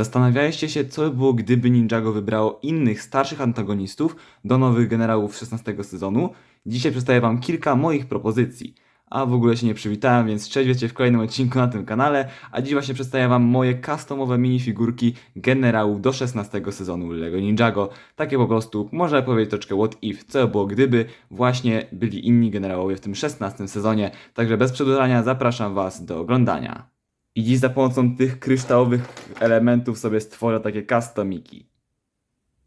Zastanawialiście się, co by było, gdyby Ninjago wybrało innych starszych antagonistów do nowych generałów 16 sezonu? Dzisiaj przedstawię Wam kilka moich propozycji. A w ogóle się nie przywitałem, więc cześć, wiecie w kolejnym odcinku na tym kanale, a dziś właśnie przedstawię Wam moje customowe minifigurki generałów do 16 sezonu LEGO Ninjago. Takie po prostu, można powiedzieć troszkę what if, co by było gdyby właśnie byli inni generałowie w tym 16 sezonie. Także bez przedłużania zapraszam Was do oglądania. I dziś za pomocą tych kryształowych elementów sobie stworzę takie customiki.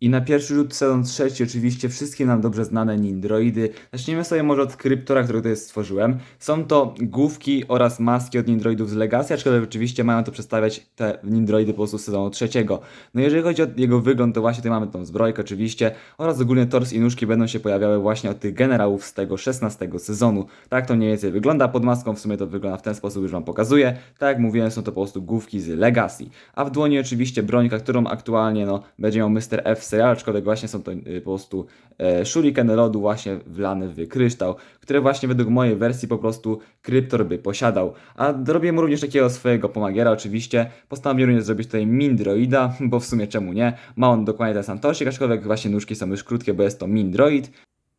I na pierwszy rzut sezon trzeci oczywiście wszystkie nam dobrze znane Nindroidy. Zacznijmy sobie może od kryptora, którego tutaj stworzyłem. Są to główki oraz maski od Nindroidów z Legacy, aczkolwiek oczywiście mają to przedstawiać te Nindroidy po prostu z sezonu trzeciego. No jeżeli chodzi o jego wygląd, to właśnie tutaj mamy tą zbrojkę oczywiście oraz ogólnie tors i nóżki będą się pojawiały właśnie od tych generałów z tego 16 sezonu. Tak to mniej więcej wygląda pod maską, w sumie to wygląda w ten sposób, już Wam pokazuję. Tak jak mówiłem, są to po prostu główki z Legacy. A w dłoni oczywiście brońka, którą aktualnie no, będzie miał Mr. F serial, aczkolwiek właśnie są to y, po prostu e, shurikeny lodu właśnie wlane w kryształ, które właśnie według mojej wersji po prostu kryptor by posiadał. A robię mu również takiego swojego pomagiera oczywiście. Postanowiłem również zrobić tutaj Mindroida, bo w sumie czemu nie? Ma on dokładnie ten sam torsik, aczkolwiek właśnie nóżki są już krótkie, bo jest to Mindroid.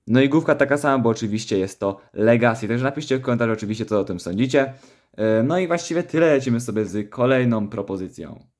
No i główka taka sama, bo oczywiście jest to Legacy. Także napiszcie w komentarzu oczywiście, co o tym sądzicie. E, No i właściwie tyle. Lecimy sobie z kolejną propozycją.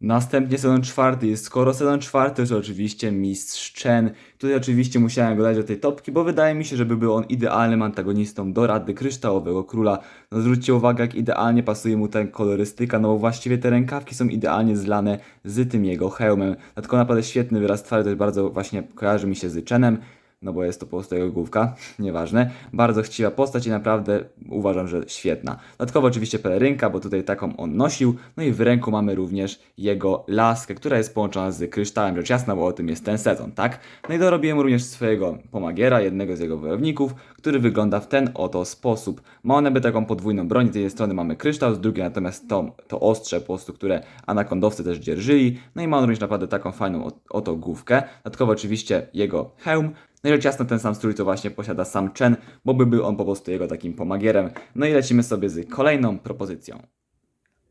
Następnie sezon czwarty jest, skoro sezon czwarty to oczywiście Mistrz Chen. Tutaj oczywiście musiałem go dać do tej topki, bo wydaje mi się, że by był on idealnym antagonistą do Rady Kryształowego Króla. No zwróćcie uwagę, jak idealnie pasuje mu ta kolorystyka, no bo właściwie te rękawki są idealnie zlane z tym jego hełmem. Dlatego naprawdę świetny wyraz twarzy, też bardzo właśnie kojarzy mi się z Chenem no bo jest to po prostu jego główka, nieważne. Bardzo chciwa postać i naprawdę uważam, że świetna. Dodatkowo oczywiście pelerynka, bo tutaj taką on nosił, no i w ręku mamy również jego laskę, która jest połączona z kryształem, rzecz jasna, bo o tym jest ten sezon, tak? No i dorobiłem również swojego pomagiera, jednego z jego wojowników, który wygląda w ten oto sposób. Ma on jakby taką podwójną broń, z jednej strony mamy kryształ, z drugiej natomiast to, to ostrze po prostu, które anakondowcy też dzierżyli, no i ma on również naprawdę taką fajną oto główkę. Dodatkowo oczywiście jego hełm, no i rzecz jasna ten sam strój to właśnie posiada sam Chen, bo by był on po prostu jego takim pomagierem. No i lecimy sobie z kolejną propozycją.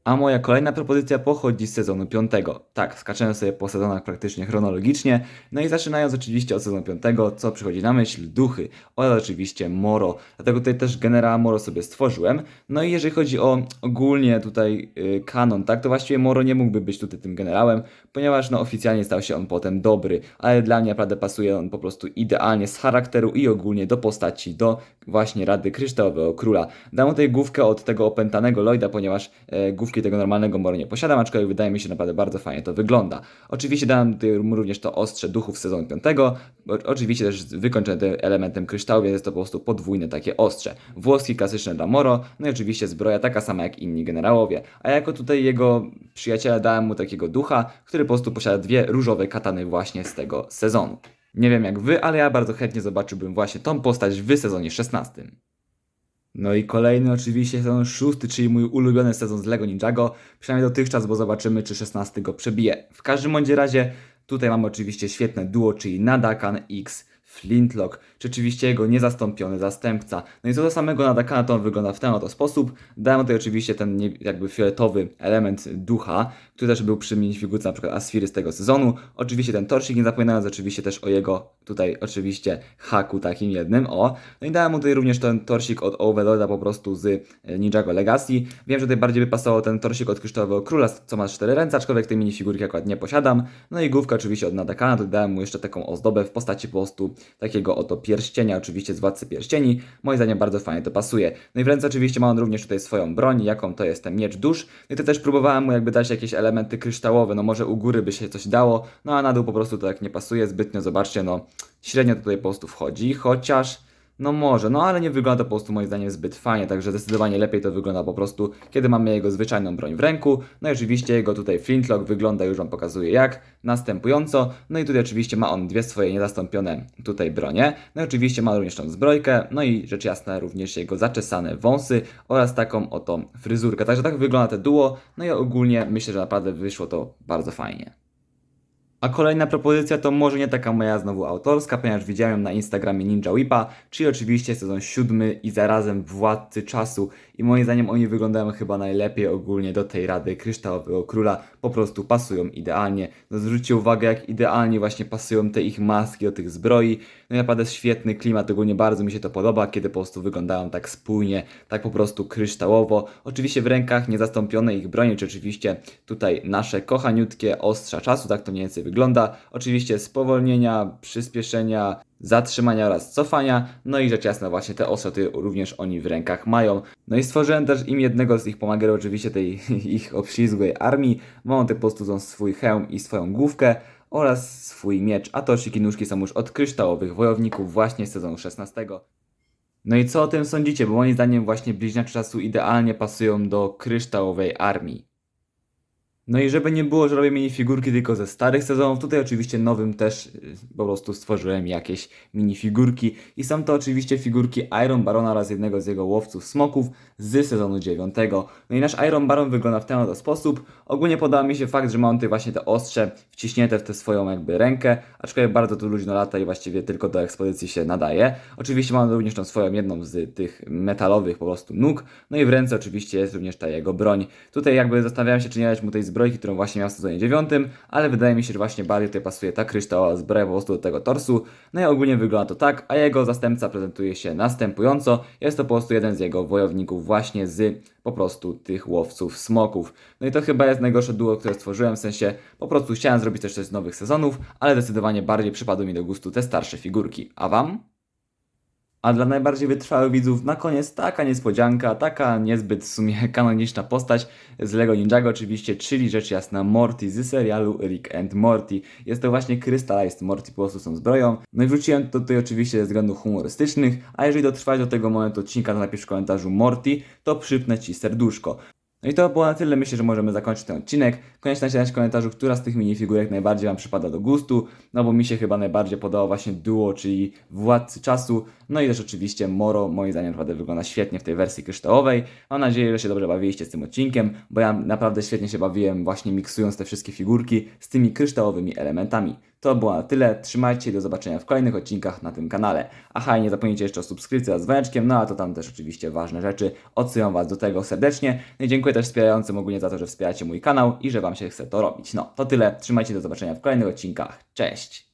A moja kolejna propozycja pochodzi z sezonu 5. Tak, skaczemy sobie po sezonach praktycznie chronologicznie. No i zaczynając oczywiście od sezonu 5, co przychodzi na myśl? Duchy oraz oczywiście Moro. Dlatego tutaj też generała Moro sobie stworzyłem. No i jeżeli chodzi o ogólnie tutaj yy, kanon, tak, to właściwie Moro nie mógłby być tutaj tym generałem, ponieważ no oficjalnie stał się on potem dobry, ale dla mnie naprawdę pasuje on po prostu idealnie z charakteru i ogólnie do postaci, do właśnie Rady Kryształowego Króla. Dam tutaj główkę od tego opętanego Lloyda, ponieważ e, tego normalnego Moro nie posiadam, aczkolwiek wydaje mi się naprawdę bardzo fajnie to wygląda. Oczywiście dałem mu również to ostrze duchów sezonu 5, oczywiście też wykończone tym elementem kryształu, więc jest to po prostu podwójne takie ostrze. Włoski klasyczne dla Moro, no i oczywiście zbroja taka sama jak inni generałowie. A jako tutaj jego przyjaciela dałem mu takiego ducha, który po prostu posiada dwie różowe katany właśnie z tego sezonu. Nie wiem jak wy, ale ja bardzo chętnie zobaczyłbym właśnie tą postać w sezonie 16. No i kolejny oczywiście sezon szósty, czyli mój ulubiony sezon z Lego Ninjago, przynajmniej dotychczas, bo zobaczymy czy 16 go przebije. W każdym bądź razie tutaj mamy oczywiście świetne duo, czyli Nadakan X Flintlock, czy oczywiście jego niezastąpiony zastępca. No i co do samego Nadakana to on wygląda w ten oto sposób. Dałem tutaj oczywiście ten jakby fioletowy element ducha, który też był przy minifigurce przykład Asfiry z tego sezonu. Oczywiście ten torsik, nie zapominając oczywiście też o jego tutaj oczywiście haku takim jednym, o. No i dałem mu tutaj również ten torsik od Overlorda po prostu z Ninjago Legacy. Wiem, że tutaj bardziej by pasował ten torsik od Kryształowego Króla, co ma cztery ręce, aczkolwiek tej minifigurki akurat nie posiadam. No i główka oczywiście od Nadakana, to dałem mu jeszcze taką ozdobę w postaci po prostu takiego oto pierścienia, oczywiście z Władcy Pierścieni. Moim zdaniem bardzo fajnie to pasuje. No i w ręce oczywiście ma on również tutaj swoją broń, jaką to jest ten miecz dusz. No i to też próbowałem mu jakby dać jakieś elementy kryształowe, no może u góry by się coś dało, no a na dół po prostu to tak nie pasuje zbytnio, zobaczcie, no średnio tutaj po prostu wchodzi, chociaż... No może, no ale nie wygląda po prostu moim zdaniem zbyt fajnie, także zdecydowanie lepiej to wygląda po prostu, kiedy mamy jego zwyczajną broń w ręku. No i oczywiście jego tutaj flintlock wygląda, już Wam pokazuję jak, następująco. No i tutaj oczywiście ma on dwie swoje niezastąpione tutaj bronie. No i oczywiście ma również tą zbrojkę, no i rzecz jasna również jego zaczesane wąsy oraz taką oto fryzurkę. Także tak wygląda te duo, no i ogólnie myślę, że naprawdę wyszło to bardzo fajnie. A kolejna propozycja to może nie taka moja znowu autorska, ponieważ widziałem na Instagramie Ninja Whipa, czyli oczywiście sezon siódmy i zarazem Władcy Czasu. I moim zdaniem oni wyglądają chyba najlepiej ogólnie do tej Rady Kryształowego Króla. Po prostu pasują idealnie. No zwróćcie uwagę jak idealnie właśnie pasują te ich maski do tych zbroi. No i naprawdę świetny klimat, ogólnie bardzo mi się to podoba, kiedy po prostu wyglądają tak spójnie, tak po prostu kryształowo. Oczywiście w rękach niezastąpione ich broni, czy oczywiście tutaj nasze kochaniutkie ostrza czasu, tak to mniej więcej wygląda. Oczywiście spowolnienia, przyspieszenia, zatrzymania oraz cofania. No i rzecz jasna, właśnie te ostroty również oni w rękach mają. No i stworzyłem też im jednego z ich pomagaczy, oczywiście tej ich obślizgłej armii. Mają te po prostu tą swój hełm i swoją główkę oraz swój miecz, a toczyki nóżki są już od kryształowych wojowników właśnie z sezonu 16. No i co o tym sądzicie? Bo moim zdaniem właśnie bliźniacze czasu idealnie pasują do kryształowej armii. No i żeby nie było, że robię minifigurki tylko ze starych sezonów, tutaj oczywiście nowym też y, po prostu stworzyłem jakieś minifigurki i są to oczywiście figurki Iron Barona oraz jednego z jego łowców smoków z sezonu 9. No i nasz Iron Baron wygląda w ten oto sposób. Ogólnie podoba mi się fakt, że ma on tutaj właśnie te ostrze wciśnięte w tę swoją jakby rękę, aczkolwiek bardzo tu luźno lata i właściwie tylko do ekspozycji się nadaje. Oczywiście ma on również tą swoją jedną z tych metalowych po prostu nóg, no i w ręce oczywiście jest również ta jego broń. Tutaj jakby zastanawiałem się, czy nie dać mu tej zbrojki, którą właśnie miał w sezonie 9, ale wydaje mi się, że właśnie bardziej tutaj pasuje ta kryształowa zbroja po prostu do tego torsu. No i ogólnie wygląda to tak, a jego zastępca prezentuje się następująco. Jest to po prostu jeden z jego wojowników właśnie z po prostu tych łowców smoków. No i to chyba jest najgorsze duo, które stworzyłem, w sensie po prostu chciałem zrobić też coś z nowych sezonów, ale zdecydowanie bardziej przypadły mi do gustu te starsze figurki. A wam? A dla najbardziej wytrwałych widzów na koniec taka niespodzianka, taka niezbyt w sumie kanoniczna postać z Lego Ninjago oczywiście, czyli rzecz jasna Morty z serialu Rick and Morty. Jest to właśnie Crystallized Morty po prostu są zbroją. No i wróciłem to tutaj oczywiście ze względów humorystycznych, a jeżeli dotrwać do tego momentu odcinka, to napisz w komentarzu Morty, to przypnę Ci serduszko. No i to było na tyle, myślę, że możemy zakończyć ten odcinek. Koniecznie napisać w komentarzu, która z tych minifigurek najbardziej Wam przypada do gustu, no bo mi się chyba najbardziej podoba właśnie duo, czyli Władcy Czasu, no i też oczywiście Moro, moim zdaniem naprawdę wygląda świetnie w tej wersji kryształowej. Mam nadzieję, że się dobrze bawiliście z tym odcinkiem, bo ja naprawdę świetnie się bawiłem właśnie miksując te wszystkie figurki z tymi kryształowymi elementami. To było na tyle, trzymajcie się, do zobaczenia w kolejnych odcinkach na tym kanale. Aha, i nie zapomnijcie jeszcze o subskrypcji z dzwoneczkiem, no a to tam też oczywiście ważne rzeczy. Odsyłam Was do tego serdecznie. No i dziękuję też wspierającym ogólnie za to, że wspieracie mój kanał i że Wam się chce to robić. No, to tyle, trzymajcie się, do zobaczenia w kolejnych odcinkach. Cześć!